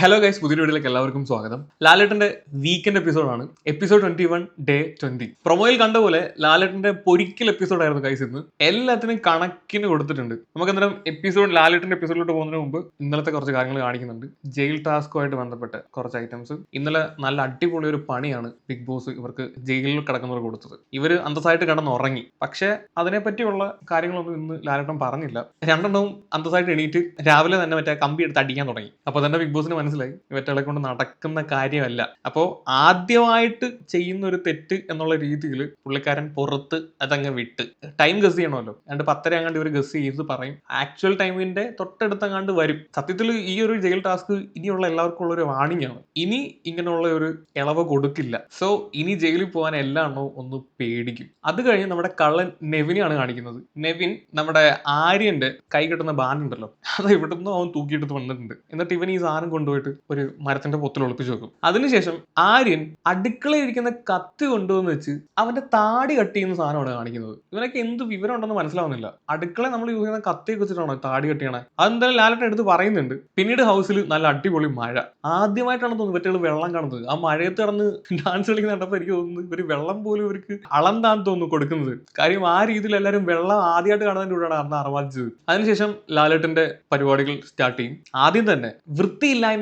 Hello guys പുതിയ വീഡിയോയിലേക്ക് എല്ലാവർക്കും സ്വാഗതം. ലാലേട്ടന്റെ വീക്കെൻഡ് എപ്പിസോഡാണ് episode twenty one day twenty പ്രൊമോയിൽ കണ്ട പോലെ ലാലേട്ടന്റെ പൊരിക്കൽ എപ്പിസോഡായിരുന്നു ഗൈസ് ഇന്ന്. എല്ലാത്തിനും കണക്കിന് കൊടുത്തിട്ടുണ്ട്. നമുക്ക് അന്നേരം എപ്പിസോഡ് ലാലേട്ടന്റെ എപ്പിസോഡിലോട്ട് പോകുന്നതിന് മുമ്പ് ഇന്നലത്തെ കുറച്ച് കാര്യങ്ങൾ കാണിക്കുന്നുണ്ട്. ജയിൽ ടാസ്കുമായിട്ട് ബന്ധപ്പെട്ട കുറച്ച് ഐറ്റംസ് ഇന്നലെ നല്ല അടിപൊളി ഒരു പണിയാണ് ബിഗ് ബോസ് ഇവർക്ക് ജയിലിൽ കിടക്കുന്നവർ കൊടുത്തത്. ഇവർ അന്തസ്സായിട്ട് കിടന്ന് ഉറങ്ങി പക്ഷേ അതിനെപ്പറ്റിയുള്ള കാര്യങ്ങളൊന്നും ഇന്ന് ലാലേട്ടൻ പറഞ്ഞില്ല. രണ്ടെണ്ണവും അന്തസ്സായിട്ട് എണീറ്റ് രാവിലെ തന്നെ മറ്റേ കമ്പി എടുത്ത് അടിക്കാൻ തുടങ്ങി. അപ്പോൾ തന്നെ ബിഗ് ബോസിന് മനസ്സിലായി. ഇവറ്റകളെ കൊണ്ട് നടക്കുന്ന കാര്യമല്ല. അപ്പോൾ ആദ്യമായിട്ട് ചെയ്യുന്ന ഒരു തെറ്റ് എന്നുള്ള രീതിയിൽ പുള്ളിക്കാരൻ പുറത്ത് അതങ്ങ് വിട്ട്. ടൈം ഗസ് ചെയ്യണമല്ലോ. രണ്ട് പത്തര അങ്ങാണ്ട് ഇവർ ഗസ് ചെയ്ത് പറയും. ആക്ച്വൽ ടൈമിന്റെ തൊട്ടടുത്തങ്ങാണ്ട് വരും. സത്യത്തിൽ ഈ ഒരു ജയിൽ ടാസ്ക് ഇനിയുള്ള എല്ലാവർക്കും ഉള്ള ഒരു വാണിംഗ് ആണ്. ഇനി ഇങ്ങനെയുള്ള ഒരു ഇളവ് കൊടുക്കില്ല. സോ ഇനി ജയിലിൽ പോകാൻ എല്ലാ എണ്ണവും ഒന്ന് പേടിക്കും. അത് കഴിഞ്ഞ് നമ്മുടെ കള്ളൻ നെവിനെയാണ് കാണിക്കുന്നത്. നെവിൻ നമ്മുടെ ആര്യന്റെ കൈ കെട്ടുന്ന ബാൻഡ് ഉണ്ടല്ലോ അത് ഇവിടുന്ന് അവൻ തൂക്കിയെടുത്ത് വന്നിട്ടുണ്ട്. എന്നിട്ട് ഇവൻ ഈ സാധനം കൊണ്ടുപോയിട്ട് ഒരു മരത്തിന്റെ പൊത്തിൽ ഒളിപ്പിച്ച് വെക്കും. അതിനുശേഷം ആര്യൻ അടുക്കളയിരിക്കുന്ന കത്തി കൊണ്ടുവന്ന് വെച്ച് അവന്റെ താടി കട്ട് ചെയ്യുന്ന സാധനമാണ് കാണിക്കുന്നത്. ഇവനൊക്കെ എന്ത് വിവരം ഉണ്ടെന്ന് മനസ്സിലാവുന്നില്ല. അടുക്കള നമ്മൾ യൂസ് ചെയ്യുന്ന കത്തിയൊക്കെ വെച്ചിട്ടാണോ താടി കട്ട് ചെയ്യണേ? അതെന്തായാലും ലാലട്ടൻ എടുത്ത് പറയുന്നുണ്ട്. പിന്നീട് ഹൗസിൽ നല്ല അടിപൊളി മഴ. ആദ്യമായിട്ടാണ് തോന്നുന്നത് ഇവറ്റകൾ വെള്ളം കാണുന്നത്. ആ മഴയത്ത് കിടന്ന് ഡാൻസ് കളിക്കുന്ന കണ്ടപ്പോൾ എനിക്ക് തോന്നുന്നു ഇവർ വെള്ളം പോലും ഇവർക്ക് അളന്താന്ന് തോന്നുന്നു കൊടുക്കുന്നത്. കാര്യം ആ രീതിയിൽ എല്ലാവരും വെള്ളം ആദ്യമായിട്ട് കാണുന്നതിന്റെ കൂടെയാണ് അന്ന് അറിവാദിച്ചത് അതിനുശേഷം ലാലേട്ടന്റെ പരിപാടികൾ സ്റ്റാർട്ട് ചെയ്യും. ആദ്യം തന്നെ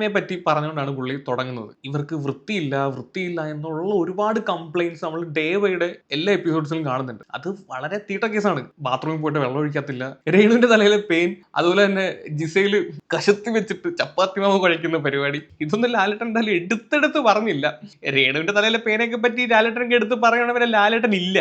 വൃത്തിയില്ലായ്മയെ പറ്റി പറഞ്ഞുകൊണ്ടാണ് പുള്ളി തുടങ്ങുന്നത്. ഇവർക്ക് വൃത്തിയില്ല വൃത്തിയില്ല എന്നുള്ള ഒരുപാട് കംപ്ലൈന്റ്സ് നമ്മൾ ഡേ ബൈയുടെ എല്ലാ എപ്പിസോഡ്സിലും കാണുന്നുണ്ട്. അത് വളരെ തീട്ട കേസാണ്. ബാത്റൂമിൽ പോയിട്ട് വെള്ളം ഒഴിക്കത്തില്ല. രേണുവിന്റെ തലയിലെ പെയിൻ അതുപോലെ തന്നെ ജിസയിൽ കശത്തി വെച്ചിട്ട് ചപ്പാത്തി മാവ് കുഴയ്ക്കുന്ന പരിപാടി. ഇതൊന്നും ലാലേട്ടൻ എന്തായാലും എടുത്തെടുത്ത് പറഞ്ഞില്ല. രേണുവിന്റെ തലയിലെ പെയിനൊക്കെ പറ്റി ലാലേട്ടനൊക്കെ എടുത്ത് പറയണവരെ ലാലേട്ടൻ ഇല്ല.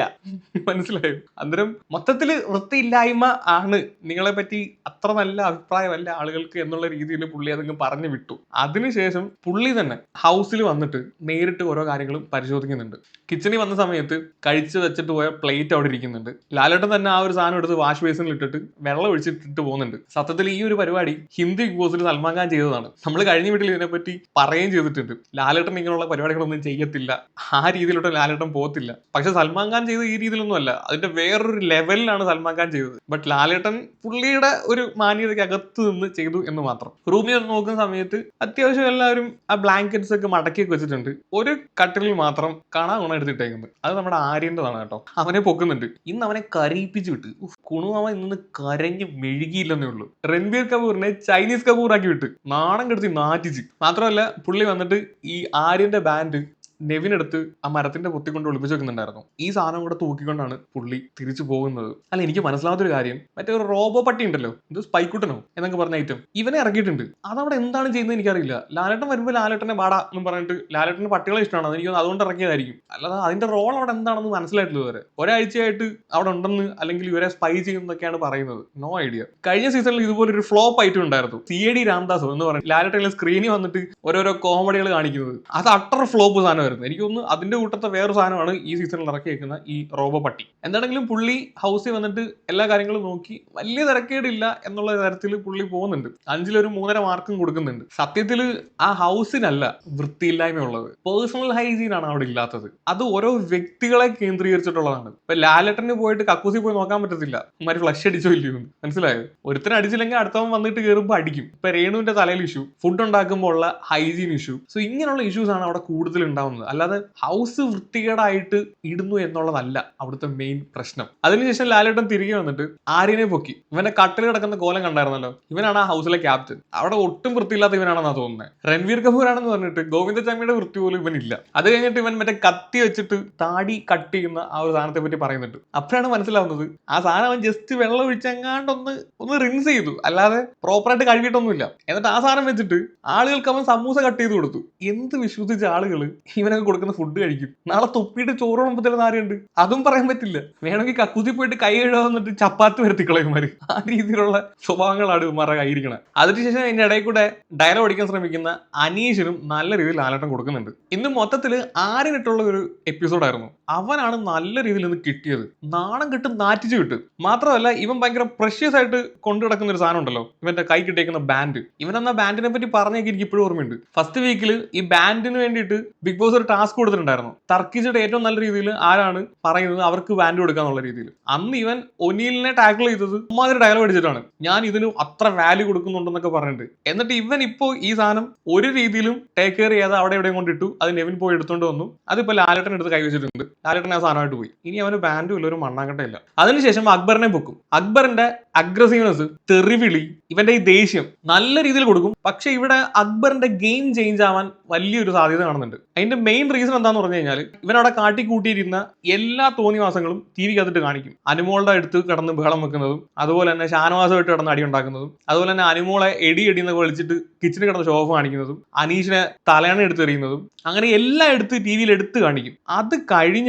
മനസ്സിലായോ? അന്നേരം മൊത്തത്തിൽ വൃത്തിയില്ലായ്മ ആണ് നിങ്ങളെ പറ്റി അത്ര നല്ല അഭിപ്രായമല്ല ആളുകൾക്ക് എന്നുള്ള രീതിയിൽ പുള്ളി അതങ്ങ് പറഞ്ഞു വിട്ടു. അതിനുശേഷം പുള്ളി തന്നെ ഹൗസിൽ വന്നിട്ട് നേരിട്ട് ഓരോ കാര്യങ്ങളും പരിശോധിക്കുന്നുണ്ട്. കിച്ചണിൽ വന്ന സമയത്ത് കഴിച്ചു വെച്ചിട്ട് പോയ പ്ലേറ്റ് അവിടെ ഇരിക്കുന്നുണ്ട്. ലാലേട്ടൻ തന്നെ ആ ഒരു സാധനം എടുത്ത് വാഷ് ബേസിനിൽ ഇട്ടിട്ട് വെള്ളം ഒഴിച്ചിട്ടിട്ട് പോകുന്നുണ്ട്. സത്യത്തിൽ ഈ ഒരു പരിപാടി ഹിന്ദി ബിഗ് ബോസിൽ സൽമാൻ ഖാൻ ചെയ്തതാണ്. നമ്മൾ കഴിഞ്ഞ വീട്ടിൽ ഇതിനെപ്പറ്റി പറയുകയും ചെയ്തിട്ടുണ്ട്. ലാലേട്ടൻ ഇങ്ങനെയുള്ള പരിപാടികളൊന്നും ചെയ്യത്തില്ല. ആ രീതിയിലോട്ട് ലാലേട്ടൻ പോകത്തില്ല. പക്ഷെ സൽമാൻ ഖാൻ ചെയ്ത ഈ രീതിയിലൊന്നും അല്ല അതിന്റെ വേറൊരു ലെവലിലാണ് സൽമാൻ ഖാൻ ചെയ്തത്. ബട്ട് ലാലേട്ടൻ പുള്ളിയുടെ ഒരു മാന്യതയ്ക്ക് അകത്ത് നിന്ന് ചെയ്തു എന്ന് മാത്രം. റൂമിൽ നോക്കുന്ന സമയത്ത് അത്യാവശ്യം എല്ലാവരും ആ ബ്ലാങ്കറ്റ്സ് ഒക്കെ മടക്കി വെച്ചിട്ടുണ്ട്. ഒരു കട്ടിലിൽ മാത്രം കാണാൻ ഗുണം എടുത്തിട്ടേക്കുന്നത്. അത് നമ്മുടെ ആര്യന്റെതാണ് കേട്ടോ. അവനെ പൊക്കുന്നുണ്ട്. ഇന്ന് അവനെ കരയിപ്പിച്ച് വിട്ട്. കുണുമാമ ഇന്ന് കരഞ്ഞ് മെഴുകിയില്ലെന്നേ ഉള്ളൂ. രൺബീർ കപൂറിനെ ചൈനീസ് കപൂറാക്കി വിട്ട്. നാണം കെടുത്തി നാറ്റിച്ച്. മാത്രമല്ല പുള്ളി വന്നിട്ട് ഈ ആര്യന്റെ ബാൻഡ് നെവിനെടുത്ത് ആ മരത്തിന്റെ പൊത്തിക്കൊണ്ട് ഒളിപ്പിച്ച് വെക്കുന്നുണ്ടായിരുന്നു. ഈ സാധനം കൂടെ തൂക്കിക്കൊണ്ടാണ് പുള്ളി തിരിച്ചു പോകുന്നത്. അല്ല എനിക്ക് മനസ്സിലാവാത്തൊരു കാര്യം. മറ്റേ ഒരു റോബോ പട്ടി ഉണ്ടല്ലോ. ഇത് സ്പൈക്കുട്ടനോ എന്നൊക്കെ പറഞ്ഞ ഐറ്റം ഇവനെ ഇറക്കിയിട്ടുണ്ട്. അതവിടെ എന്താണ് ചെയ്യുന്നത് എനിക്കറിയില്ല. ലാലേട്ടൻ വരുമ്പോൾ ലാലേട്ടനെ വാടാ എന്ന് പറഞ്ഞിട്ട് ലാലേട്ടന് പട്ടികളെ ഇഷ്ടമാണ്. തോന്നുന്നു അതുകൊണ്ട് ഇറക്കിയതായിരിക്കും. അല്ലാതെ അതിന്റെ റോൾ അവിടെ എന്താണെന്ന് മനസ്സിലായിട്ടില്ല വരെ ഒരാഴ്ചയായിട്ട് അവിടെ ഉണ്ടെന്ന് അല്ലെങ്കിൽ ഇവരെ സ്പൈ ചെയ്യുന്നൊക്കെയാണ് പറയുന്നത്. നോ ഐഡിയ കഴിഞ്ഞ സീസണിൽ ഇതുപോലെ ഒരു ഫ്ലോപ്പ് ഐറ്റം ഉണ്ടായിരുന്നു. സി എ ഡി രാംദാസോ എന്ന് പറഞ്ഞു ലാലേട്ടനെ സ്ക്രീനിൽ വന്നിട്ട് ഓരോരോ കോമഡികൾ കാണിക്കുന്നത്. അത് അട്ടർ ഫ്ലോപ്പ് സാധനമായിരുന്നു എനിക്ക് തോന്നുന്നു അതിന്റെ കൂട്ടത്തെ വേറൊരു സാധനമാണ് ഈ സീസണിൽ ഇറക്കിയേക്കുന്ന ഈ റോബോ പട്ടി. എന്താണെങ്കിലും പുള്ളി ഹൗസിൽ വന്നിട്ട് എല്ലാ കാര്യങ്ങളും നോക്കി വലിയ തിരക്കേടില്ല എന്നുള്ള തരത്തിൽ പുള്ളി പോകുന്നുണ്ട്. അഞ്ചിലൊരു മൂന്നര മാർക്കും കൊടുക്കുന്നുണ്ട്. സത്യത്തിൽ ആ ഹൗസിനല്ല വൃത്തിയില്ലായ്മ ഉള്ളത് പേഴ്സണൽ ഹൈജീൻ ആണ് അവിടെ ഇല്ലാത്തത്. അത് ഓരോ വ്യക്തികളെ കേന്ദ്രീകരിച്ചിട്ടുള്ളതാണ്. ഇപ്പൊ ലാലട്ടന് പോയിട്ട് കക്കൂസി പോയി നോക്കാൻ പറ്റത്തില്ല. ഉമ്മാര് ഫ്ലഷ് അടിച്ചോ ഇല്ലയോ. മനസ്സിലായോ? ഒരുത്തൻ അടിച്ചില്ലെങ്കിൽ അടുത്തവൻ വന്നിട്ട് കയറുമ്പോൾ അടിക്കും. ഇപ്പൊ രേണുവിന്റെ തലയിൽ ഇഷ്യൂ ഫുഡ് ഉണ്ടാക്കുമ്പോൾ ഉള്ള ഹൈജീൻ ഇഷ്യൂ സോ ഇങ്ങനെയുള്ള ഇഷ്യൂസ് ആണ് അവിടെ കൂടുതൽ ഉണ്ടാവുന്നത്. അല്ലാതെ ഹൗസ് വൃത്തികേടായിട്ട് ഇടുന്നു എന്നുള്ളതല്ല അവിടുത്തെ മെയിൻ പ്രശ്നം. അതിനുശേഷം ലാലേട്ടൻ തിരികെ വന്നിട്ട് ആര്യനെ പൊക്കി. ഇവനെ കട്ടിൽ കിടക്കുന്ന കോലം കണ്ടായിരുന്നല്ലോ? ഇവനാണ് ആ ഹൗസിലെ ക്യാപ്റ്റൻ അവിടെ ഒട്ടും വൃത്തിയില്ലാത്ത ഇവനാണെന്നാ തോന്നുന്നത് രൺവീർ കപൂർ ആണെന്ന് പറഞ്ഞിട്ട് ഗോവിന്ദചാമിയുടെ വൃത്തി പോലും ഇവനില്ല. അത് കഴിഞ്ഞിട്ട് ഇവൻ മറ്റേ കത്തി വെച്ചിട്ട് താടി കട്ട് ചെയ്യുന്ന ആ ഒരു സാധനത്തെ പറ്റി പറയുന്നുണ്ട്. അപ്പോഴാണ് മനസ്സിലാവുന്നത് ആ സാധനം അവൻ ജസ്റ്റ് വെള്ളം ഒഴിച്ചെങ്ങാണ്ടൊന്ന് ഒന്ന് റിൻസ് ചെയ്തു. അല്ലാതെ പ്രോപ്പറായിട്ട് കഴുകിയിട്ടൊന്നുമില്ല. എന്നിട്ട് ആ സാധനം വെച്ചിട്ട് ആളുകൾക്ക് അവൻ സമൂസ കട്ട് ചെയ്ത് കൊടുത്തു. എന്ത് വിശ്വസിച്ച ആളുകൾ ഇവനൊക്കെ കൊടുക്കുന്ന ഫുഡ് കഴിക്കും. നാളെ തൊപ്പിയിട്ട് ചോറ് തരുന്ന ആരുണ്ട്? അതും പറയാൻ പറ്റില്ല. വേണമെങ്കിൽ കക്കൂസി പോയിട്ട് കൈ കഴുകാൻ വന്നിട്ട് ചപ്പാത്തി വരുത്തിക്കളയുമാര് ആ രീതിയിലുള്ള സ്വഭാവങ്ങളാണ് ഇവന്മാരുടെ കൈയിരിക്കണം അതിനുശേഷം അതിന്റെ ഇടയിൽ കൂടെ ഡയലോഗ് അടിക്കാൻ ശ്രമിക്കുന്ന അനീഷിനും നല്ല രീതിയിൽ ആലട്ടം കൊടുക്കുന്നുണ്ട്. ഇന്ന് മൊത്തത്തിൽ ആരിനിട്ടുള്ള ഒരു എപ്പിസോഡായിരുന്നു അവനാണ് നല്ല രീതിയിൽ നിന്ന് കിട്ടിയത്. നാണം കെട്ട് നാറ്റിച്ചു കിട്ടും മാത്രമല്ല ഇവൻ ഭയങ്കര പ്രഷ്യസ് ആയിട്ട് കൊണ്ടു കിടക്കുന്ന ഒരു സാധനം ഉണ്ടല്ലോ. ഇവന്റെ കൈ കിട്ടിയേക്കുന്ന ബാൻഡ് ഇവൻ എന്ന ബാൻഡിനെ പറ്റി പറഞ്ഞേക്ക് എനിക്ക് ഇപ്പോഴും ഓർമ്മയുണ്ട്. ഫസ്റ്റ് വീക്കിൽ ഈ ബാൻഡിന് വേണ്ടിയിട്ട് ബിഗ് ബോസ് ഒരു ടാസ്ക് കൊടുത്തിട്ടുണ്ടായിരുന്നു. ടർക്കിസിയുടെ ഏറ്റവും നല്ല രീതിയിൽ ആരാണ് പറയുന്നത് അവർക്ക് ബാൻഡ് കൊടുക്കാന്നുള്ള രീതിയിൽ. അന്ന് ഇവൻ ഒനീലിനെ ടാക്കിൾ ചെയ്തത് ഉമ്മാതിരി ഡയലോഗ് അടിച്ചിട്ടാണ്. ഞാൻ ഇതിന് അത്ര വാല്യൂ കൊടുക്കുന്നുണ്ടെന്നൊക്കെ പറഞ്ഞിട്ട് എന്നിട്ട് ഇവൻ ഇപ്പോ ഈ സാധനം ഒരു രീതിയിലും ടേക്ക് കെയർ ചെയ്യാതെ അവിടെ എവിടെയും കൊണ്ടിട്ടു. അത് നെവിൻ പോയി എടുത്തോണ്ട് വന്നു. അതിപ്പോ ലാലേട്ടൻ എടുത്ത് കൈവച്ചിട്ടുണ്ട്. ലാലേട്ടൻ ആ സാധനമായിട്ട് പോയി. ഇനി അവന് ബാൻഡും ഇല്ല ഒരു മണ്ണാങ്കട്ടയില്ല അതിനുശേഷം അക്ബറിനെ പൊക്കും അക്ബറിന്റെ അഗ്രസീവ്നെസ് തെറിവിളി ഇവന്റെ ഈ ദേഷ്യം നല്ല രീതിയിൽ കൊടുക്കും. പക്ഷെ ഇവിടെ അക്ബറിന്റെ ഗെയിം ചേഞ്ച് ആവാൻ വലിയൊരു സാധ്യത കാണുന്നുണ്ട്. അതിന്റെ മെയിൻ റീസൺ എന്താന്ന് പറഞ്ഞു കഴിഞ്ഞാൽ ഇവനവിടെ കാട്ടിക്കൂട്ടിയിരുന്ന എല്ലാ തോന്നിവാസങ്ങളും തിരികെ അതിട്ട് കാണിക്കും. അനുമോളുടെ അടുത്ത് കിടന്ന് ബഹളം വെക്കുന്നതും അതുപോലെ തന്നെ ഷാനവാസമായിട്ട് കിടന്ന് അടി ഉണ്ടാക്കുന്നതും അതുപോലെ തന്നെ അനുമോളെ എടി എടി എന്നൊക്കെ വിളിച്ചിട്ട് കിച്ചണിൽ കിടന്ന് ഷോഫ് കാണിക്കുന്നതും അനീഷിനെ തലയണ എടുത്തെറിയുന്നതും അങ്ങനെ എല്ലാം എടുത്ത് ടി വിയിൽ എടുത്ത് കാണിക്കും. അത്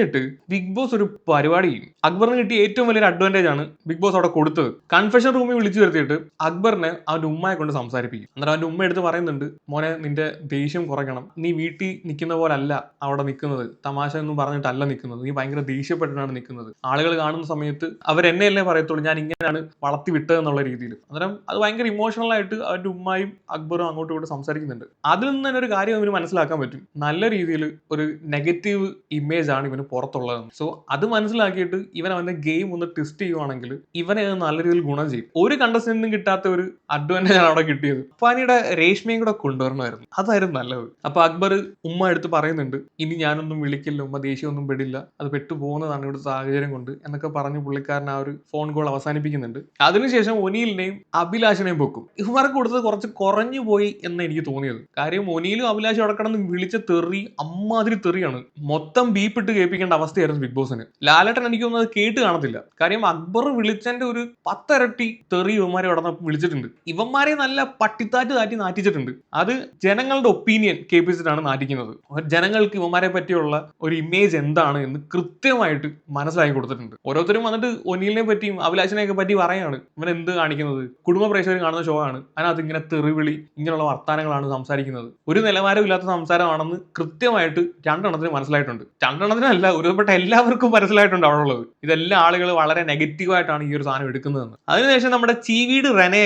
കഴിഞ്ഞിട്ട് ബിഗ് ബോസ് ഒരു പരിപാടി. അക്ബറിന് കിട്ടിയ ഏറ്റവും വലിയൊരു അഡ്വാന്റേജ് ആണ് ബിഗ് ബോസ് അവിടെ കൊടുത്തത്. കൺഫെഷൻ റൂമിൽ വിളിച്ചു വരുത്തിയിട്ട് അക്ബറിനെ അവന്റെ ഉമ്മയെ കൊണ്ട് സംസാരിപ്പിക്കും. എന്നിട്ട് അവന്റെ ഉമ്മ എടുത്ത് പറയുന്നുണ്ട് മോനെ നിന്റെ ദേഷ്യം കുറയ്ക്കണം. നീ വീട്ടിൽ നിൽക്കുന്ന പോലെ അല്ല അവിടെ നിൽക്കുന്നത്. തമാശ എന്നും പറഞ്ഞിട്ടല്ല നിൽക്കുന്നത്. നീ ഭയങ്കര ദേഷ്യപ്പെട്ടിട്ടാണ് നിൽക്കുന്നത്. ആളുകൾ കാണുന്ന സമയത്ത് അവരെന്നെയല്ലേ പറയത്തുള്ളൂ. ഞാൻ ഇങ്ങനെയാണ് വളർത്തി വിട്ടത് എന്നുള്ള രീതിയിൽ. അന്നേരം അത് ഭയങ്കര ഇമോഷണൽ ആയിട്ട് അവന്റെ ഉമ്മയും അക്ബറും അങ്ങോട്ടും ഇങ്ങോട്ടും സംസാരിക്കുന്നുണ്ട്. അതിൽ നിന്ന് തന്നെ ഒരു കാര്യം അവന് മനസ്സിലാക്കാൻ പറ്റും. നല്ല രീതിയിൽ ഒരു നെഗറ്റീവ് ഇമേജ് ആണ് ഇവന് പുറത്തുള്ളത്. സോ അത് മനസ്സിലാക്കിയിട്ട് ഇവൻ അവന്റെ ഗെയിം ഒന്ന് ടെസ്റ്റ് ചെയ്യുവാണെങ്കിൽ ഇവനെ അത് നല്ല രീതിയിൽ ഗുണം ചെയ്യും. ഒരു കണ്ടസ്റ്റന്റിനും കിട്ടാത്ത ഒരു അഡ്വാന്റേജ് ആണ് അവിടെ കിട്ടിയത്. അപ്പാനിയുടെ രേഷ്മയും കൂടെ കൊണ്ടുവരണമായിരുന്നു. അതായിരുന്നു നല്ലത്. അപ്പൊ അക്ബർ ഉമ്മ എടുത്ത് പറയുന്നുണ്ട് ഇനി ഞാനൊന്നും വിളിക്കില്ല ഉമ്മ ദേഷ്യമൊന്നും പെടില്ല. അത് പെട്ടു പോകുന്നതാണ് ഇവിടെ സാഹചര്യം കൊണ്ട് എന്നൊക്കെ പറഞ്ഞ് പുള്ളിക്കാരൻ ആ ഒരു ഫോൺ കോൾ അവസാനിപ്പിക്കുന്നുണ്ട്. അതിനുശേഷം ഒനിയിലിനെയും അഭിലാഷിനെയും പൊക്കും. ഇവർക്ക് കൊടുത്തത് കുറച്ച് കുറഞ്ഞു പോയി എന്ന് എനിക്ക് തോന്നിയത്. കാര്യം ഒനിയിലും അഭിലാഷും അവിടെ കിടന്ന് വിളിച്ച തെറി അമ്മാതിരി തെറിയാണ്. മൊത്തം ബീപ്പിട്ട് കേൾപ്പിക്കേണ്ട അവസ്ഥയായിരുന്നു ബിഗ് ബോസിന്. ലാലേട്ടൻ എനിക്ക് തോന്നുന്നത് കേട്ട് കാണത്തില്ല. കാര്യം അക്ബർ വിളിച്ചന്റെ ഒരു പത്തരട്ടി തെറി ഇവന്മാരെ അവിടെ വിളിച്ചിട്ടുണ്ട്. ഇവന്മാരെ നല്ല പട്ടിത്താറ്റ് താറ്റി നാറ്റിച്ചിട്ടുണ്ട്. അത് ജനങ്ങളുടെ ഒപ്പീനിയൻ കേൾപ്പിച്ചിട്ടാണ് നാറ്റിക്കുന്നത്. ജനങ്ങൾക്ക് ഇവന്മാരെ പറ്റിയുള്ള ഒരു ഇമേജ് എന്താണ് എന്ന് കൃത്യമായിട്ട് മനസ്സിലാക്കി കൊടുത്തിട്ടുണ്ട്. ഓരോരുത്തരും വന്നിട്ട് ഒനീലിനെ പറ്റിയും അഭിലാഷിനെയൊക്കെ പറ്റി പറയാണ്. ഇവൻ എന്ത് കാണിക്കുന്നത്? കുടുംബ പ്രേക്ഷകർ കാണുന്ന ഷോ ആണ്. അതിനകത്ത് ഇങ്ങനെ തെറിവിളി ഇങ്ങനെയുള്ള വർത്താനങ്ങളാണ് സംസാരിക്കുന്നത്. ഒരു നിലവാരമില്ലാത്ത സംസാരമാണെന്ന് കൃത്യമായിട്ട് രണ്ടെണ്ണത്തിന് മനസ്സിലായിട്ടുണ്ട്. രണ്ടെണ്ണത്തിനല്ല ഒരുപെട്ട എല്ലാവർക്കും മനസ്സിലായിട്ടുണ്ട് അവിടെ ഉള്ളത് ഇതെല്ലാം ആളുകൾ വളരെ നെഗറ്റീവായിട്ടാണ് ഈ ഒരു സാധനം എടുക്കുന്നതെന്ന്. അതിനുശേഷം നമ്മുടെ ചീവീട് റെനെ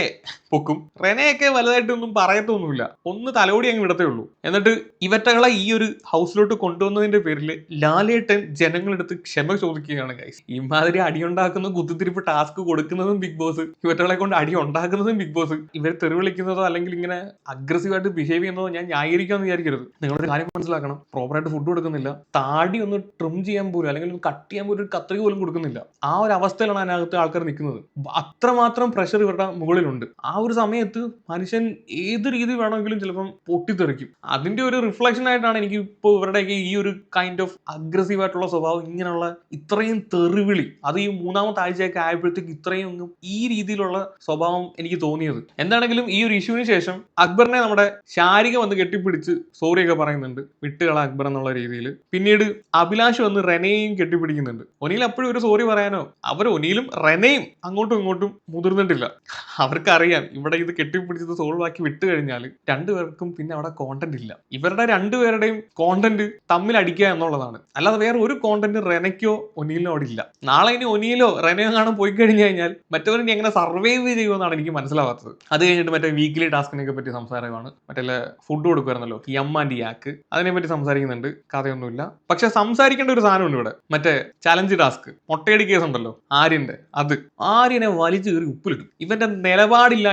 പൊക്കും. റെനയൊക്കെ വലുതായിട്ടൊന്നും പറയത്തൊന്നുമില്ല. ഒന്ന് തലോടി അങ്ങ് വിടത്തേ ഉള്ളൂ. എന്നിട്ട് ഇവറ്റകളെ ഈ ഒരു ഹൗസിലോട്ട് കൊണ്ടുവന്നതിന്റെ പേരിൽ ലാലേട്ടൻ ജനങ്ങളെടുത്ത് ക്ഷമ ചോദിക്കുകയാണ് ഗൈസ് ഇമാതിരി അടിയുണ്ടാക്കുന്ന കുത്തിത്തിരിപ്പ് ടാസ്ക് കൊടുക്കുന്നതും ബിഗ് ബോസ് ഇവറ്റകളെ കൊണ്ട് അടി ഉണ്ടാക്കുന്നതും ബിഗ് ബോസ് ഇവരെ തെറിവിളിക്കുന്നതോ അല്ലെങ്കിൽ ഇങ്ങനെ അഗ്രസീവായിട്ട് ബിഹേവ് ചെയ്യുന്നതോ ഞാൻ ന്യായീകരിക്കാന്ന് വിചാരിക്കരുത്. നിങ്ങളൊരു കാര്യം മനസ്സിലാക്കണം. പ്രോപ്പറായിട്ട് ഫുഡ് കൊടുക്കുന്നില്ല. താടി ഒന്ന് ട്രിം ചെയ്യാൻ പോലും അല്ലെങ്കിൽ കട്ട് ചെയ്യാൻ പോലും ഒരു കത്രിക പോലും കൊടുക്കുന്നില്ല. ആ ഒരു അവസ്ഥയിലാണ് അതിനകത്ത് ആൾക്കാർ നിൽക്കുന്നത്. അത്രമാത്രം പ്രഷർ ഇവരുടെ മുകളിലുണ്ട്. ആ ഒരു സമയത്ത് മനുഷ്യൻ ഏത് രീതി വേണമെങ്കിലും ചിലപ്പം പൊട്ടിത്തെറിക്കും. അതിന്റെ ഒരു റിഫ്ലക്ഷൻ ആയിട്ടാണ് എനിക്ക് ഇപ്പോൾ ഇവരുടെയൊക്കെ ഈ ഒരു കൈൻഡ് ഓഫ് അഗ്രസീവ് ആയിട്ടുള്ള സ്വഭാവം ഇങ്ങനെയുള്ള ഇത്രയും തെറിവിളി. അത് ഈ മൂന്നാമത്തെ ആഴ്ചയൊക്കെ ആയപ്പോഴത്തേക്ക് ഇത്രയും ഈ രീതിയിലുള്ള സ്വഭാവം എനിക്ക് തോന്നിയത്. എന്താണെങ്കിലും ഈ ഒരു ഇഷ്യൂവിന് ശേഷം അക്ബറിനെ നമ്മുടെ ശാരിക വന്ന് കെട്ടിപ്പിടിച്ച് സോറി ഒക്കെ പറയുന്നുണ്ട് വിട്ടുകള അക്ബർ എന്നുള്ള രീതിയിൽ. പിന്നീട് അഭിലാഷ് വന്ന് റെനയും കെട്ടിപ്പിടിക്കുന്നുണ്ട്. ഒനിയിൽ അപ്പോഴും ഒരു സോറി പറയാനോ? അവർ ഒനിയിലും റെനയും അങ്ങോട്ടും ഇങ്ങോട്ടും മുതിർന്നിട്ടില്ല. അവർക്കറിയാം ഇവിടെ ഇത് കെട്ടിപ്പിടിച്ചത് സോൾവ് ആക്കി വിട്ട് കഴിഞ്ഞാൽ രണ്ടുപേർക്കും പിന്നെ അവിടെ കോണ്ടന്റ് ഇല്ല. ഇവരുടെ രണ്ടുപേരുടെയും കോണ്ടന്റ് തമ്മിൽ അടിക്കുക എന്നുള്ളതാണ്. അല്ലാതെ വേറെ ഒരു കോണ്ടന്റ് റെനയ്ക്കോ ഒനിയിലോ അവിടെ ഇല്ല. നാളെ ഇനി ഒനിയിലോ റെനയോ കാണാൻ പോയി കഴിഞ്ഞു കഴിഞ്ഞാൽ മറ്റവർ എങ്ങനെ സർവൈവ് ചെയ്യുമെന്നാണ് എനിക്ക് മനസ്സിലാവാത്തത്. അത് കഴിഞ്ഞിട്ട് മറ്റേ വീക്കിലി ടാസ്കിനെ പറ്റി സംസാരമാണ്. മറ്റേ ഫുഡ് കൊടുക്കുമായിരുന്നല്ലോ ഈ ആൻഡ് യാക്ക് അതിനെ പറ്റി സംസാരിക്കുന്നുണ്ട്. കഥയൊന്നുമില്ല. പക്ഷെ സംസാരിക്കേണ്ട ഒരു സാധനമുണ്ട് ഇവിടെ. മറ്റേ ചലഞ്ച് ടാസ്ക് മൊട്ടയടി കേസ് ഉണ്ടല്ലോ ആര്യന്റെ അത് ആര്യനെ വലിച്ചു കയറി ഉപ്പിലിട്ടു. ഇവന്റെ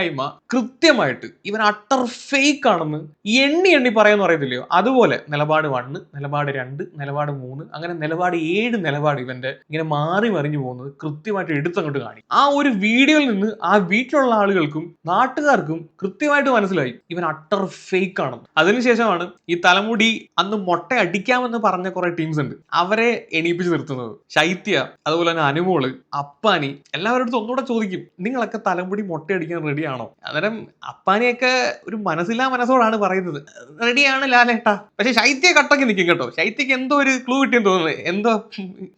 നിലപാടില്ലായ്മ കൃത്യമായിട്ട് ഇവൻ അട്ടർ ഫേക്ക് ആണെന്ന് എണ്ണി എണ്ണി പറയാന്ന് പറയത്തില്ലയോ? അതുപോലെ നിലപാട് വണ്ണ് നിലപാട് രണ്ട് നിലപാട് മൂന്ന് അങ്ങനെ നിലപാട് ഏഴ് നിലപാട് ഇവന്റെ ഇങ്ങനെ മാറി മറിഞ്ഞു പോകുന്നത് കൃത്യമായിട്ട് എടുത്തങ്ങോട്ട് കാണി ആ ഒരു വീഡിയോയിൽ നിന്ന് ആ വീട്ടിലുള്ള ആളുകൾക്കും നാട്ടുകാർക്കും കൃത്യമായിട്ട് മനസ്സിലായി ഇവൻ അട്ടർ ഫേക്ക് ആണെന്ന്. അതിനുശേഷമാണ് ഈ തലമുടി അന്ന് മൊട്ട അടിക്കാമെന്ന് പറഞ്ഞ കുറെ ടീംസ് ഉണ്ട്. അവരെ എണീപ്പിച്ച് നിർത്തുന്നത്. ശൈത്യ അതുപോലെ തന്നെ അനുമോൾ അപ്പാനി എല്ലാവരുടെ ഒന്നുകൂടെ ചോദിക്കും നിങ്ങളൊക്കെ തലമുടി മൊട്ടയടിക്കാൻ റെഡിയാണോ റെഡിയാണോ അന്നേരം അപ്പാനിയൊക്കെ ഒരു മനസ്സില്ലാ മനസ്സോടാണ് പറയുന്നത്. റെഡിയാണ് ലാലേട്ട. പക്ഷെ ശൈത്യ കട്ടക്ക് നിൽക്കും കേട്ടോ. ശൈത്യക്ക് എന്തോ ഒരു ക്ലൂ കിട്ടിയെന്ന് തോന്നുന്നത് എന്തോ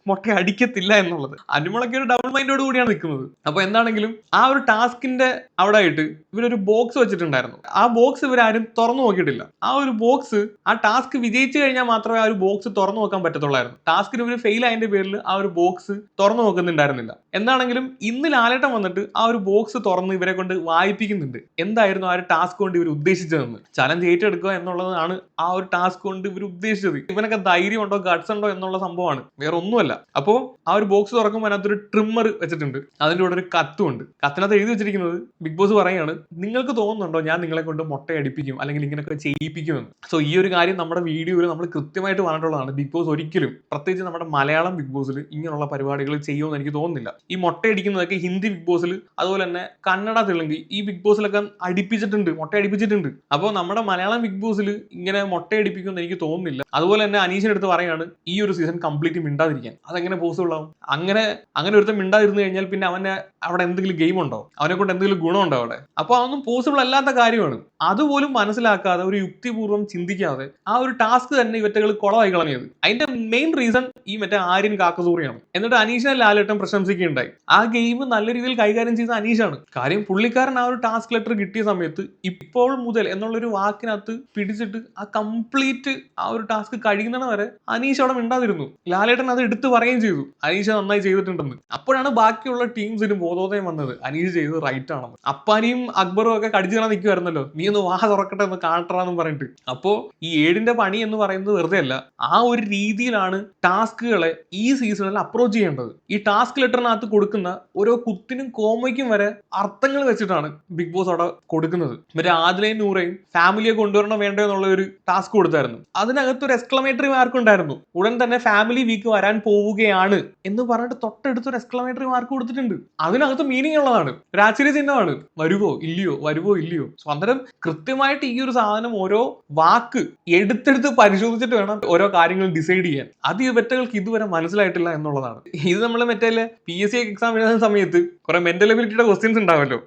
മുട്ട അടിക്കത്തില്ല എന്നുള്ളത്. അനുമളൊക്കെ ഒരു ഡബിൾ മൈൻഡോട് കൂടിയാണ് നിൽക്കുന്നത്. അപ്പൊ എന്താണെങ്കിലും ആ ഒരു ടാസ്കിന്റെ അവിടെ ആയിട്ട് ഇവരൊരു ബോക്സ് വെച്ചിട്ടുണ്ടായിരുന്നു. ആ ബോക്സ് ഇവരാരും തുറന്നു നോക്കിയിട്ടില്ല. ആ ഒരു ബോക്സ് ആ ടാസ്ക് വിജയിച്ചു കഴിഞ്ഞാൽ മാത്രമേ ആ ഒരു ബോക്സ് തുറന്നു നോക്കാൻ പറ്റത്തുള്ളായിരുന്നു. ടാസ്കിന് ഇവർ ഫെയിൽ ആയതിന്റെ പേരിൽ ആ ഒരു ബോക്സ് തുറന്നു നോക്കുന്നുണ്ടായിരുന്നില്ല. എന്താണെങ്കിലും ഇന്ന് ലാലേട്ടം വന്നിട്ട് ആ ഒരു ബോക്സ് തുറന്ന് ഇവരെ കൊണ്ട് വായിപ്പിക്കുന്നുണ്ട്. എന്തായിരുന്നു ആ ഒരു ടാസ്ക് കൊണ്ട് ഇവർ ഉദ്ദേശിച്ചതെന്ന്? ചലഞ്ച് ഏറ്റെടുക്കുക എന്നുള്ളതാണ് ആ ഒരു ടാസ്ക് കൊണ്ട് ഇവർ ഉദ്ദേശിച്ചത്. ഇവനൊക്കെ ധൈര്യം ഉണ്ടോ ഗട്സ് ഉണ്ടോ എന്നുള്ള സംഭവമാണ്. വേറെ ഒന്നുമല്ല അപ്പോ ആ ഒരു ബോക്സ് തുറക്കുമ്പോൾ അതിനകത്തൊരു ട്രിമ്മർ വെച്ചിട്ടുണ്ട്. അതിന്റെ കൂടെ ഒരു കത്തും ഉണ്ട്. കത്തിനകത്ത് എഴുതി വെച്ചിരിക്കുന്നത് ബിഗ് ബോസ് പറയാണ് നിങ്ങൾക്ക് തോന്നുന്നുണ്ടോ ഞാൻ നിങ്ങളെ കൊണ്ട് മുട്ടയടിപ്പിക്കും അല്ലെങ്കിൽ ഇങ്ങനെയൊക്കെ ചെയ്യിപ്പിക്കുമെന്ന്? സോ ഈ ഒരു കാര്യം നമ്മുടെ വീഡിയോയിൽ നമ്മൾ കൃത്യമായിട്ട് പറഞ്ഞിട്ടുള്ളതാണ്. ബിഗ് ബോസ് ഒരിക്കലും പ്രത്യേകിച്ച് നമ്മുടെ മലയാളം ബിഗ് ബോസിൽ ഇങ്ങനെയുള്ള പരിപാടികൾ ചെയ്യുമെന്ന് എനിക്ക് തോന്നുന്നില്ല. ഈ മുട്ടയടിക്കുന്നതൊക്കെ ഹിന്ദി ബിഗ് ബോസിൽ അതുപോലെ തന്നെ കന്നഡ തെലുങ്ക് ബിഗ് ബോസിലൊക്കെ അടിപ്പിച്ചിട്ടുണ്ട് മുട്ട അടിപ്പിച്ചിട്ടുണ്ട്. അപ്പോൾ നമ്മുടെ മലയാളം ബിഗ് ബോസിൽ ഇങ്ങനെ മുട്ടയടിപ്പിക്കുമെന്ന് എനിക്ക് തോന്നുന്നില്ല. അതുപോലെ തന്നെ അനീഷിന്റെ അടുത്ത് പറയാണ് ഈ ഒരു സീസൺ കംപ്ലീറ്റ് മിണ്ടാതിരിക്കാൻ. അതെങ്ങനെ പോസിബിൾ ആവും? അങ്ങനെ അങ്ങനെ ഒരുത്തം മിണ്ടാതിരുന്നു കഴിഞ്ഞാൽ പിന്നെ അവന് അവിടെ എന്തെങ്കിലും ഗെയിം ഉണ്ടോ? അവനെ കൊണ്ട് എന്തെങ്കിലും ഗുണമുണ്ടോ അവിടെ? അപ്പോൾ അതൊന്നും പോസിബിൾ അല്ലാത്ത കാര്യമാണ്. അതുപോലും മനസ്സിലാക്കാതെ ഒരു യുക്തിപൂർവം ചിന്തിക്കാതെ ആ ഒരു ടാസ്ക് തന്നെ ഇവറ്റകൾ കുളമായി കളഞ്ഞത്. അതിന്റെ മെയിൻ റീസൺ ഈ മറ്റേ ആര്യൻ കാക്കസൂറിയാണ്. എന്നിട്ട് അനീഷിനെ ലാലേട്ടൻ പ്രശംസിക്കുകയുണ്ടായി. ആ ഗെയിം നല്ല രീതിയിൽ കൈകാര്യം ചെയ്ത അനീഷാണ്. കാര്യം പുള്ളിക്കാരൻ ആ ഒരു ടാസ്ക് ലെറ്റർ കിട്ടിയ സമയത്ത് ഇപ്പോൾ മുതൽ എന്നുള്ളൊരു വാക്കിനകത്ത് പിടിച്ചിട്ട് ആ കംപ്ലീറ്റ് ആ ഒരു ടാസ്ക് കഴിയുന്ന വരെ അനീഷ് അവിടെ മിണ്ടാതിരുന്നു. ലാലേട്ടൻ അത് എടുത്തു പറയുകയും ചെയ്തു. അനീഷ് നന്നായി ചെയ്തിട്ടുണ്ടെന്ന്. അപ്പോഴാണ് ബാക്കിയുള്ള ടീംസിന് ബോധോദയം വന്നത്. അനീഷ് ചെയ്തത് റൈറ്റ് ആണെന്ന്. അപ്പാനിയും അക്ബറും ഒക്കെ കടിച്ചു കാണാൻ നിൽക്കുമായിരുന്നല്ലോ നീ ഒന്ന് വാഹ തുറക്കട്ടെ എന്ന് കാണട്ടെന്ന് പറഞ്ഞിട്ട്. അപ്പോ ഈ ഏഴിന്റെ പണി എന്ന് പറയുന്നത് വെറുതെ അല്ല. ആ ഒരു രീതിയിലാണ് ടാസ്കുകളെ ഈ സീസണിൽ അപ്രോച്ച് ചെയ്യേണ്ടത്. ഈ ടാസ്ക് ലെറ്ററിനകത്ത് കൊടുക്കുന്ന ഓരോ കുത്തിനും കോമയ്ക്കും വരെ അർത്ഥങ്ങൾ വെച്ചിട്ടാണ് ബിഗ് ബോസ് അവിടെ കൊടുക്കുന്നത്. മറ്റേ ആദിലയും നൂറയും ഫാമിലിയെ കൊണ്ടുവരണം വേണ്ടോ എന്നുള്ള ഒരു ടാസ്ക് കൊടുത്തായിരുന്നു. അതിനകത്ത് ഒരു എക്സ്ക്ലമേറ്ററി മാർക്ക് ഉണ്ടായിരുന്നു. ഉടൻ തന്നെ ഫാമിലി വീക്ക് വരാൻ പോവുകയാണ് എന്ന് പറഞ്ഞിട്ട് തൊട്ടടുത്ത് ഒരു എക്സ്ക്ലമേറ്ററി മാർക്ക് കൊടുത്തിട്ടുണ്ട്. അതിനകത്ത് മീനിങ് ഉള്ളതാണ്. ഒരു ആശ്ചര്യ ചിഹ്നമാണ്. വരുവോ ഇല്ലയോ വരുവോ ഇല്ലയോ. സോ അന്നേരം കൃത്യമായിട്ട് ഈ ഒരു സാധനം ഓരോ വാക്ക് എടുത്തെടുത്ത് പരിശോധിച്ചിട്ട് വേണം ഓരോ കാര്യങ്ങൾ ഡിസൈഡ് ചെയ്യാൻ. അത് ഇവറ്റകൾക്ക് ഇതുവരെ മനസ്സിലായിട്ടില്ല എന്നുള്ളതാണ്. ഇത് നമ്മൾ മറ്റേ പി എസ് സി എക്സാം എഴുതുന്ന സമയത്ത് കുറെ മെന്റൽ എബിലിറ്റിയുടെ ക്വസ്റ്റ്യൻസ് ഉണ്ടാവല്ലോ.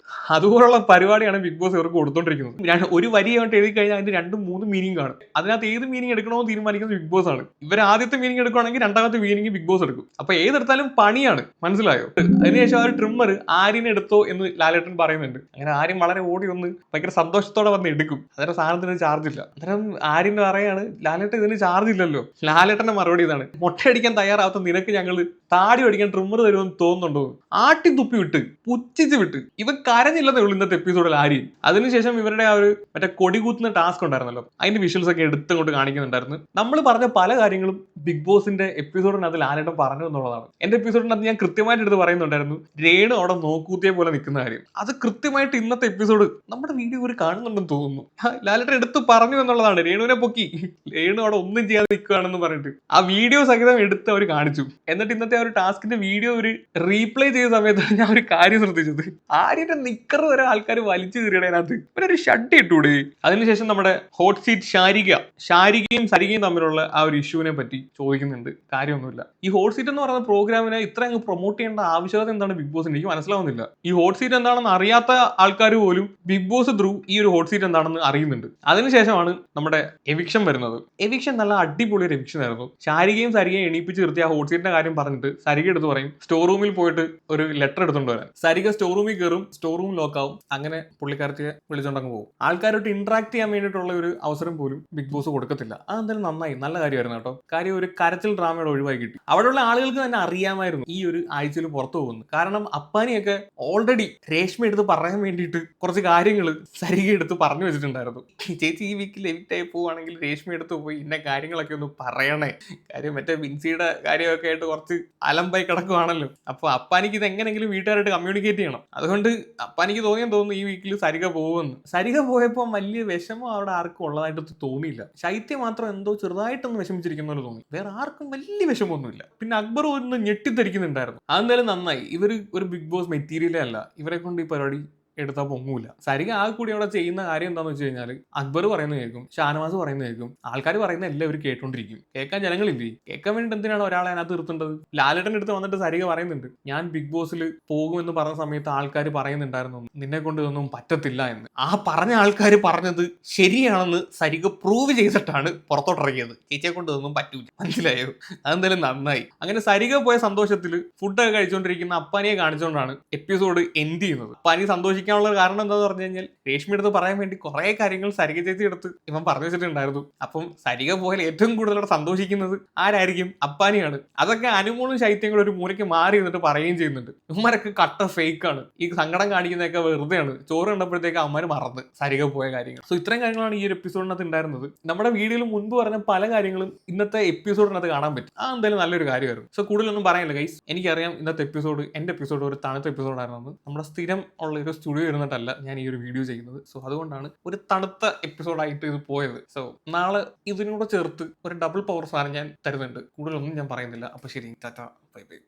അതുപോലുള്ള പരിപാടിയാണ് ബിഗ് ബോസ് ഇവർക്ക് കൊടുത്തോണ്ടിരിക്കുന്നത്. ഞാൻ ഒരു വരി അങ്ങോട്ട് എഴുതി കഴിഞ്ഞാൽ അതിന്റെ രണ്ടും മൂന്ന് മീനിങ് കാണും. അതിനകത്ത് ഏത് മീനിങ് എടുക്കണമെന്ന് തീരുമാനിക്കുന്നത് ബിഗ് ബോസ് ആണ്. ഇവർ ആദ്യത്തെ മീനിങ് എടുക്കുകയാണെങ്കിൽ രണ്ടാമത്തെ മീനിങ് ബിഗ് ബോസ് എടുക്കും. അപ്പൊ ഏതെടുത്താലും പണിയാണ്. മനസ്സിലായോ? അതിനുശേഷം ആ ഒരു ട്രിമ്മർ ആര്യനെ എടുത്തോ എന്ന് ലാലേട്ടൻ പറയുന്നുണ്ട്. അങ്ങനെ ആര്യം വളരെ ഓടി ഒന്ന് ഭയങ്കര സന്തോഷത്തോടെ വന്ന് എടുക്കും. അന്നേരം സാധനത്തിന് ചാർജ് ഇല്ല. അന്നേരം ആര്യൻ പറയാണ് ലാലേട്ടൻ ഇതിന് ചാർജ് ഇല്ലല്ലോ. ലാലേട്ടന്റെ മറുപടി ഇതാണ്. മുട്ടയടിക്കാൻ തയ്യാറാവാത്ത നിനക്ക് ഞങ്ങൾ താടി അടിക്കാൻ ട്രിമ്മർ തരുമെന്ന് തോന്നുന്നുണ്ടോ? ആട്ടി തുപ്പി വിട്ട് പുച്ഛിച്ച് വിട്ട് ഇവ കരഞ്ഞില്ലെന്നേ ഉള്ളൂ ഇന്നത്തെ എപ്പിസോഡിൽ ആരെയും അതിനുശേഷം ഇവരുടെ ആ ഒരു മറ്റേ കൊടികൂത്തുന്ന ടാസ്ക് ഉണ്ടായിരുന്നല്ലോ. അതിന്റെ വിഷ്വൽസ് ഒക്കെ എടുത്തുകൊണ്ട് കാണിക്കുന്നുണ്ടായിരുന്നു. നമ്മൾ പറഞ്ഞ പല കാര്യങ്ങളും ബിഗ് ബോസിന്റെ എപ്പിസോഡിനകത്ത് ലാലേട്ടൻ പറഞ്ഞു എന്നുള്ളതാണ്. എന്റെ എപ്പിസോഡിനകത്ത് ഞാൻ കൃത്യമായിട്ട് എടുത്ത് പറയുന്നുണ്ടായിരുന്നു രേണു അവിടെ നോക്കൂത്തിയെ പോലെ നിൽക്കുന്ന കാര്യം. അത് കൃത്യമായിട്ട് ഇന്നത്തെ എപ്പിസോഡ് നമ്മുടെ വീഡിയോ ഒരു കാണുന്നുണ്ടെന്ന് തോന്നുന്നു. ലാലേട്ടൻ എടുത്ത് പറഞ്ഞു എന്നുള്ളതാണ്. രേണുവിനെ പൊക്കി. രേണു അവിടെ ഒന്നും ചെയ്യാതെ നിൽക്കുകയാണെന്ന് പറഞ്ഞിട്ട്. ആ വീഡിയോ സഹിതം എടുത്ത് അവർ കാണിച്ചു. എന്നിട്ട് ഇന്നത്തെ ആ ഒരു ടാസ്കിന്റെ വീഡിയോ ഒരു റീപ്ലേ ചെയ്ത സമയത്താണ് ഞാൻ ഒരു കാര്യം ശ്രദ്ധിച്ചത്. ആര്യന്റെ നിക്കർ വരെ ആൾക്കാർ വലിച്ചു കീറിയതിനകത്ത് അതിനകത്ത്. ഇവരൊരു ഷഡ് ഇട്ടൂടെ. അതിനുശേഷം നമ്മുടെ ഹോട്ട് സീറ്റ് ശാരിക. ശാരികയും സരികയും തമ്മിലുള്ള ആ ഒരു ഇഷ്യൂവിനെ പറ്റി ചോദിക്കുന്നുണ്ട്. കാര്യമൊന്നുമില്ല. ഈ ഹോട്ട് സീറ്റ് എന്ന് പറയുന്ന പ്രോഗ്രാമിനെ ഇത്ര അങ്ങ് പ്രൊമോട്ട് ചെയ്യേണ്ട ആവശ്യകത എന്താണ് ബിഗ് ബോസിന് എനിക്ക് മനസ്സിലാവുന്നില്ല. ഈ ഹോട്ട് സീറ്റ് എന്താണെന്ന് അറിയാത്ത ആൾക്കാർ പോലും ബിഗ് ബോസ് ത്രൂ ഈ ഒരു ഹോട്ട് സീറ്റ് എന്താണെന്ന് അറിയുന്നുണ്ട്. അതിനുശേഷമാണ് നമ്മുടെ എവിക്ഷൻ വരുന്നത്. എവിക്ഷൻ നല്ല അടിപൊളി ഒരു എവിക്ഷൻ ആയിരുന്നു. ശാരികയും സരികയും എണീപ്പിച്ച് നിർത്തി ആ ഹോട്ട് സീറ്റിന്റെ കാര്യം പറഞ്ഞിട്ട് സരിക എടുത്ത് പറയും സ്റ്റോർ റൂമിൽ പോയിട്ട് ഒരു ലെറ്റർ എടുത്തുകൊണ്ട് വരാൻ. സരിക സ്റ്റോർ റൂമിൽ കയറും സ്റ്റോർ റൂം ലോക്ക് ആവും അങ്ങനെ പുള്ളിക്കാരത്തിയെ വിളിച്ചോണ്ടങ്ങ് പോകും. ആൾക്കാരോട്ട് ഇന്ററാക്ട് ചെയ്യാൻ വേണ്ടിയിട്ടുള്ള ഒരു അവസരം പോലും ബിഗ് ബോസ് കൊടുക്കത്തില്ല. അതെന്തായാലും നന്നായി. നല്ല കാര്യമായിരുന്നു കേട്ടോ. കാര്യം ഒരു കരച്ചിൽ ഡ്രാമയുടെ ഒഴിവായി കിട്ടി. അവിടെയുള്ള ആളുകൾക്ക് തന്നെ അറിയാമായിരുന്നു ഈ ഒരു ആഴ്ചയിൽ പുറത്തു പോകുന്നു കാരണം അപ്പാനിയൊക്കെ ഓൾറെഡി രേഷ്മ എടുത്ത് പറയാൻ വേണ്ടിയിട്ട് കുറച്ച് കാര്യങ്ങൾ സരിക എടുത്ത് പറഞ്ഞു വെച്ചിട്ടുണ്ടായിരുന്നു. ചേച്ചി ഈ വീക്കിൽ ലെവിറ്റായി പോവുകയാണെങ്കിൽ രേഷ്മ എടുത്ത് പോയി ഇന്ന കാര്യങ്ങളൊക്കെ ഒന്ന് പറയണേ. കാര്യം മറ്റേ വിൻസിയുടെ കാര്യമൊക്കെ ആയിട്ട് കുറച്ച് അലമ്പായി കിടക്കുവാണല്ലോ. അപ്പൊ അപ്പാനിക്ക് ഇത് എങ്ങനെങ്കിലും വീട്ടുകാരായിട്ട് കമ്മ്യൂണിക്കേറ്റ് ചെയ്യണം. അതുകൊണ്ട് അപ്പാനിക്ക് തോന്നിയാൻ തോന്നുന്നു ഈ വീക്കിൽ സരിക പോകുമെന്ന്. സരിക പോയപ്പോൾ വലിയ വിഷമം അവിടെ ആർക്കും ഉള്ളതായിട്ട് തോന്നിയില്ല. ശൈത്യം മാത്രം എന്തോ ചെറുതായിട്ടൊന്ന് വിഷമിച്ചിരിക്കുന്ന പോലെ തോന്നി. വേറെ ആർക്കും വലിയ വിഷമമൊന്നുമില്ല. പിന്നെ അക്ബർ ഒന്ന് ഞെട്ടിദ്ധരിക്കുന്നുണ്ടായിരുന്നു അതെന്തായാലും നന്നായി. ഇവർ ഒരു ബിഗ് ബോസ് മെറ്റീരിയലേ അല്ല. ഇവരെ കൊണ്ട് ഈ പരിപാടി എടുത്താൽ പൊങ്ങൂല. സരിക ആ കൂടി അവിടെ ചെയ്യുന്ന കാര്യം എന്താണെന്ന് വെച്ച് കഴിഞ്ഞാൽ അക്ബർ പറയുന്നത് കേൾക്കും ഷാനവാസ് പറയുന്നത് കേൾക്കും ആൾക്കാർ പറയുന്ന എല്ലാം ഇവർ കേട്ടോണ്ടിരിക്കും. കേൾക്കാൻ ജനങ്ങളില്ലേ? കേൾക്കാൻ വേണ്ടി എന്തിനാണ് ഒരാളെ അതിനകത്ത് നിർത്തേണ്ടത്? ലാലേട്ടന്റെ അടുത്ത് വന്നിട്ട് സരിക പറയുന്നുണ്ട് ഞാൻ ബിഗ് ബോസിൽ പോകുമെന്ന് പറഞ്ഞ സമയത്ത് ആൾക്കാർ പറയുന്നുണ്ടായിരുന്നു. നിന്നെ കൊണ്ട് ഇതൊന്നും പറ്റത്തില്ല എന്ന്. ആ പറഞ്ഞ ആൾക്കാർ പറഞ്ഞത് ശരിയാണെന്ന് സരിക പ്രൂവ് ചെയ്തിട്ടാണ് പുറത്തോട്ടിറങ്ങിയത്. ചേച്ചിയെ കൊണ്ട് ഇതൊന്നും പറ്റൂല. മനസ്സിലായോ? അതെന്തായാലും നന്നായി. അങ്ങനെ സരിക പോയ സന്തോഷത്തിൽ ഫുഡൊക്കെ കഴിച്ചുകൊണ്ടിരിക്കുന്ന അപ്പാനിയെ കാണിച്ചുകൊണ്ടാണ് എപ്പിസോഡ് എൻഡ് ചെയ്യുന്നത്. അപ്പാനി സന്തോഷിക്കാനുള്ള കാരണം എന്താന്ന് പറഞ്ഞു കഴിഞ്ഞാൽ രേഷ്മി എടുത്ത് പറയാൻ വേണ്ടി കുറെ കാര്യങ്ങൾ സരിക ചേച്ചി എടുത്ത് ഇവൻ പറഞ്ഞു വെച്ചിട്ടുണ്ടായിരുന്നു. അപ്പം സരിക പോയാൽ ഏറ്റവും കൂടുതൽ അവിടെ സന്തോഷിക്കുന്നത് ആരായിരിക്കും? അപ്പാനിയാണ് അതൊക്കെ അനുമോളും ശൈത്യങ്ങളും ഒരു മൂലയ്ക്ക് മാറി നിന്നിട്ട് പറയുകയും ചെയ്യുന്നുണ്ട്. ഇവന്മാരൊക്കെ കട്ട ഫേക്ക് ആണ്. ഈ സങ്കടം കാണിക്കുന്നതൊക്കെ വെറുതെയാണ്. ചോറ് കണ്ടപ്പോഴത്തേക്ക് അമ്മമാർ മറന്ന് സരിക പോയ കാര്യങ്ങൾ. സോ ഇത്രയും കാര്യങ്ങളാണ് ഈ ഒരു എപ്പിസോഡിനകത്ത് ഉണ്ടായിരുന്നത്. നമ്മുടെ വീഡിയോയിൽ മുൻപ് പറഞ്ഞ പല കാര്യങ്ങളും ഇന്നത്തെ എപ്പിസോഡിനകത്ത് കാണാൻ പറ്റും. ആ എന്തായാലും നല്ലൊരു കാര്യമായിരുന്നു. സോ കൂടുതലൊന്നും പറയാനില്ല ഗൈസ് എനിക്കറിയാം ഇന്നത്തെ എപ്പിസോഡ് എന്റെ എപ്പിസോഡ് ഒരു തണുത്ത എപ്പിസോഡായിരുന്നു നമ്മുടെ സ്ഥിരം ഉള്ള ഒരു സ്റ്റുഡിയോ ഇരുന്നിട്ടല്ല ഞാൻ ഈ ഒരു വീഡിയോ ചെയ്യുന്നത്. സോ അതുകൊണ്ടാണ് ഒരു തണുത്ത എപ്പിസോഡായിട്ട് ഇത് പോയത്. സോ നാളെ ഇതിനോട് ചേർത്ത് ഒരു ഡബിൾ പവർ സാധനം ഞാൻ തരുന്നുണ്ട്. കൂടുതലൊന്നും ഞാൻ പറയുന്നില്ല. അപ്പോൾ ശരി ടാറ്റ. Bye bye